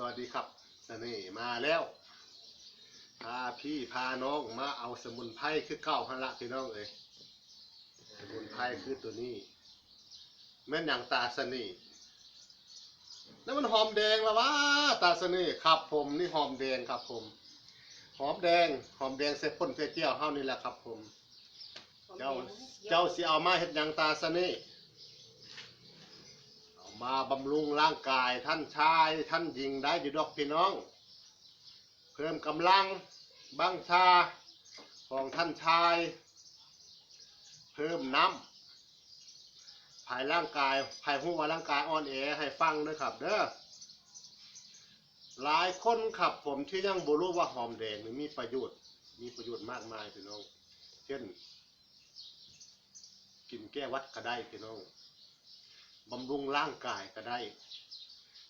สวัสดีครับเน่มาแล้วพาพี่พาน้องมาเอาสมุนไพรคือเก้าหันละพี่น้องเอ้ยสมุนไพรคือตัวนี้ แม่นอย่างตาเสน่แล้วมันหอมแดงล้วะตาเสน่ครับผมนี่หอมแดงครับผมหอมแดงหอมแดงใส่ป่นใส่เจียวเฮานี่แหละครับผม เจ้าเจ้าสิเอามาเฮ็ดหยังตาเสน่ มาบำรุงร่างกายท่านชายท่านหญิงได้อยู่ดอกพี่น้อง เพิ่มกำลังบังชาของท่านชาย เพิ่มน้ำภายร่างกายภายหัวร่างกายอ่อนแอให้ฟังด้วยครับเด้อหลายคนครับผมที่ยังบรู้ว่าหอมแดงมีประโยชน์มีประโยชน์มากมายพี่น้อง เช่น กินแก้วัดก็ได้พี่น้อง บำรุงร่างกายก็ได้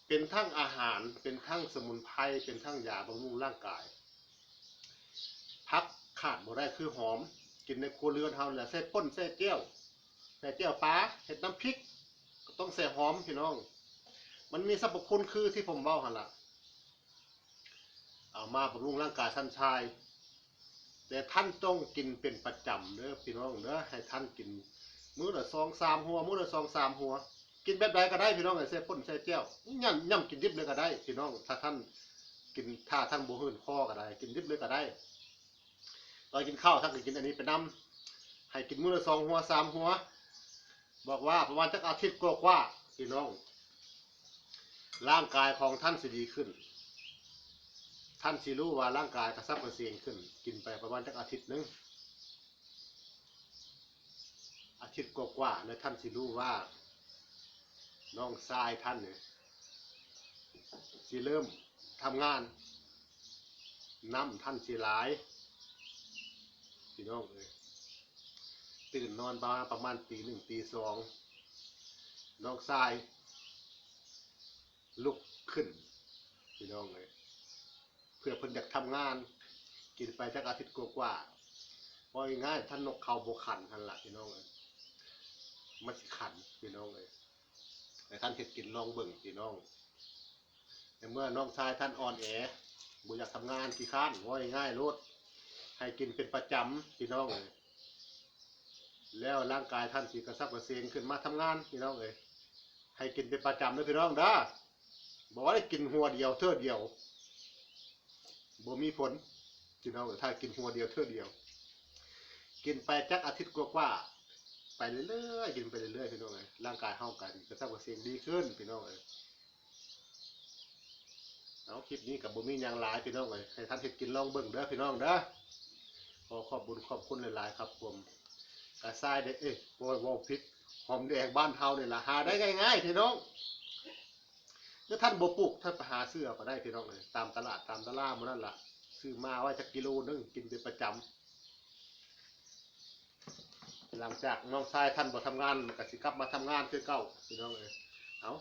เป็นทั้งอาหาร เป็นทั้งสมุนไพร เป็นทั้งยาบำรุงร่างกาย พักขาดบ่ได้คือหอม กินในครัวเรือนเฮาแหละใส่ป่นใส่เจียวใส่เจียวปลาเห็ดน้ำพริก ก็ต้องใส่หอมพี่น้อง มันมีสรรพคุณคือที่ผมเว้าหันละเอามาบำรุงร่างกายท่านชาย แต่ท่านต้องกินเป็นประจำเด้อพี่น้องเด้อให้ท่านกินมื้อละสองสามหัว มื้อละสองสามหัว กินแบบใดก็ได้พี่น้องไอ้เส้ป่นใส่เจียวย่ำย่ำกินดิบเลยก็ได้พี่น้องถ้าท่านกินถ้าท่านบ่หื่นคอก็ได้ กินดิบเลยก็ได้ตอนกินข้าวท่านก็กินอันนี้ไปนำให้กินมื้อละสองหัวสามหัว บอกว่าประมาณจักอาทิตย์กว่าๆพี่น้อง ร่างกายของท่านสิดีขึ้น ท่านสิรู้ว่าร่างกายกระซับกระเซียงขึ้น กินไปประมาณจักอาทิตย์นึงอาทิตย์กว่าๆแล้วท่านสิรู้ว่า น้องชายท่านเนี่ยสิเริ่มทำงานน้ำท่านสิหลายพี่น้องเอ้ยตื่นนอนประมาณประมาณตีหนึ่งตีสองน้องชาย ลุกขึ้นพี่น้องเอ้ยเพื่อเพิ่นอยากทำงาน กินไปจักอาทิตย์กว่าๆพอง่ายท่านนกเขาบกขันท่านละพี่น้องเอ้ยมันขันพี่น้องเอ้ย แต่ท่านเห็ดกินลองเบิ่งพี่น้องในเมื่อน้องชายท่านอ่อนแอบุอยากทำงานขี้ข้านว่ายง่ายๆโลดให้กินเป็นประจำพี่น้องเลยแล้วร่างกายท่านสีกระซับกระเซงขึ้นมาทำงานพี่น้องเลยให้กินเป็นประจำเลยพี่น้องด้อบอกว่าได้กินหัวเดียวเท่อเดียวบ่มีผลพี่น้องถ้ากินหัวเดียวเท่อเดียว กินไปจักอาทิตย์กว่าๆ ไปเรื่อยๆกินไปเรื่อยๆพี่น้องเอ้ยร่างกายเฮากันกระซับกระเซียงดีขึ้นพี่น้องเอ้ยเอาคลิปนี้กับบ่มีหยังหลายพี่น้องเอ้ยให้ท่านเฮ็ดกินลองเบิ่งเด้อพี่น้องเด้อขอขอบคุญขอบคุณหลายๆครับผมกระทรายได้เอ้ยโว้ยว้าผิดหอมแดงบ้านเฮาเนี่ยล่ะหาได้ง่ายๆพี่น้องถ้าท่านบ่ปลูกท่านไปหาซื้อก็ได้พี่น้องเอ้ยตามตลาดตามตลาดมื้นั่นละซื้อมาไว้จักกิโลนึงกินเป็นประจำ หลังจากน้องชายท่านบ่ทำงานก็สิกลับมาทำงานคือเก่าพี่น้องเอ้ยเอา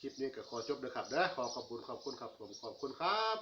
คลิปนี้ก็ขอจบเลยครับเด้อขอขอบคุณขอบคุณครับผมขอบคุณครับ